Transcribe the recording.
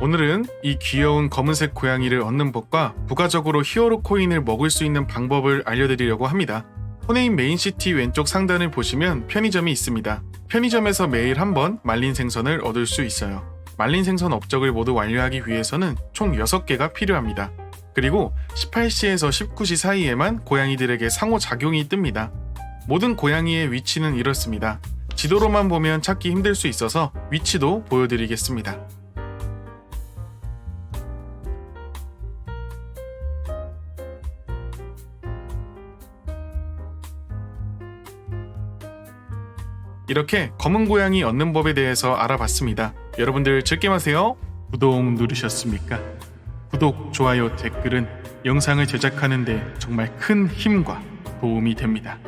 오늘은 이 귀여운 검은색 고양이를 얻는 법과 부가적으로 히어로 코인을 먹을 수 있는 방법을 알려드리려고 합니다. 호네인 메인시티 왼쪽 상단을 보시면 편의점이 있습니다. 편의점에서 매일 한 번 말린 생선을 얻을 수 있어요. 말린 생선 업적을 모두 완료하기 위해서는 총 6개가 필요합니다. 그리고 18시에서 19시 사이에만 고양이들에게 상호작용이 뜹니다. 모든 고양이의 위치는 이렇습니다. 지도로만 보면 찾기 힘들 수 있어서 위치도 보여드리겠습니다. 이렇게 검은 고양이 얻는 법에 대해서 알아봤습니다. 여러분들 즐겜하세요. 구독 누르셨습니까? 구독, 좋아요, 댓글은 영상을 제작하는데 정말 큰 힘과 도움이 됩니다.